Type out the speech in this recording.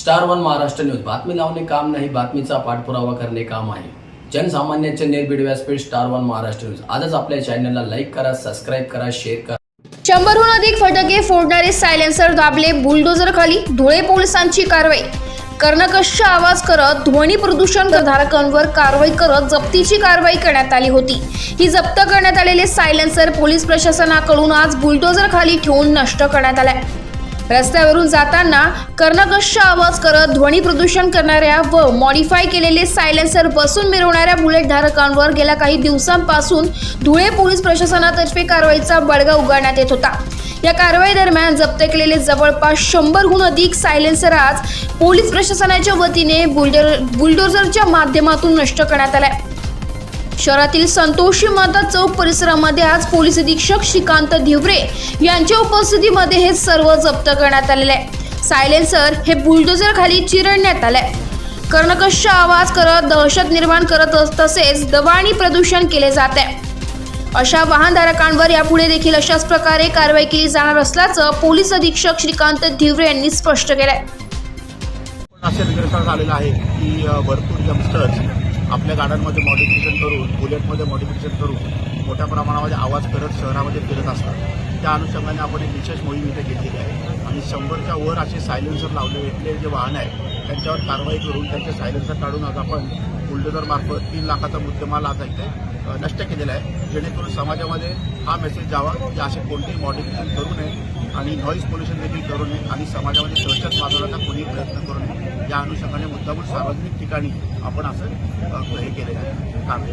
Star one Maharashtra news बातमी लावणे काम नाही बातमीचा पाठपुरावा करणे काम आहे. जनसामान्यांचे निर्भीड व्यासपीठ स्टार वन महाराष्ट्र न्यूज आजच आपल्या चॅनलला लाईक करा सबस्क्राईब करा शेअर करा. शंभरहून अधिक फटके फोडणारे सायलेन्सर दाबले बुलडोझर खाली धुळे पोलिसांची कारवाई. कर्णकश आवाज करत ध्वनी प्रदूषण धारकांवर कारवाई करत जप्तीची कारवाई करण्यात आली होती. ही जप्त करण्यात आलेले सायलेन्सर पोलीस प्रशासनाकडून आज बुलडोझर खाली ठेवून नष्ट करण्यात आलाय. रस्त्यावरून जाताना कर्णकश आवाज करत ध्वनी प्रदूषण करणाऱ्या व मॉडिफाय केलेले सायलेन्सर बसून मिरवणाऱ्या बुलेट धारकांवर गेल्या काही दिवसांपासून धुळे पोलीस प्रशासनातर्फे कारवाईचा बडगा उगारण्यात येत होता. या कारवाई दरम्यान जप्त केलेले जवळपास शंभरहून अधिक सायलेन्सर आज पोलीस प्रशासनाच्या वतीने बुलडोर बुलडोझरच्या माध्यमातून नष्ट करण्यात आलाय. शहरातील संतोषी माता चौक परिसरामध्ये आज पोलीस अधीक्षक श्रीकांत धिवरे यांच्या उपस्थितीमध्ये हे सर्व जप्त करण्यात आलेले आहे. सायलेन्सर हे बुलडोजर खाली चिरडण्यात आलंय कर्णकश आवाज करत दहशत निर्माण करत अस- तसेच दबाणी प्रदूषण केले जात आहे. अशा वाहनधारकांवर यापुढे देखील अशाच प्रकारे कारवाई केली जाणार असल्याचं पोलीस अधीक्षक श्रीकांत धिवरे यांनी स्पष्ट केलंय. असे निदर्शनास आलेलं आहे की भरपूर यंगस्टर्स आपल्या गाड्यांमध्ये मॉडिफिकेशन करून बुलेटमध्ये मॉडिफिकेशन करून मोठ्या प्रमाणामध्ये आवाज करत शहरामध्ये फिरत असतात. त्या अनुषंगाने आपण एक विशेष मोहीम इथे घेतलेली आहे. आणि शंभरच्या वर असे सायलेन्सर लावलेले जे वाहन आहे त्यांच्यावर कारवाई करून त्यांचे सायलेन्सर काढून आज आपण बुलडोझर मार्फत तीन लाखाचा मुद्देमाल आज इथे नष्ट केलेला आहे. जेणेकरून समाजामध्ये हा मेसेज जावा की असे कोणतेही मॉडिफिकेशन करू नये आणि नॉईज पोल्युशन देखील करू नये आणि समाजामध्ये दहशत माजवण्याचा कोणीही प्रयत्न करू नये. त्या अनुषंगाने मुद्दामून सार्वजनिक ठिकाणी आपण असं हे केलेलं आहे. काम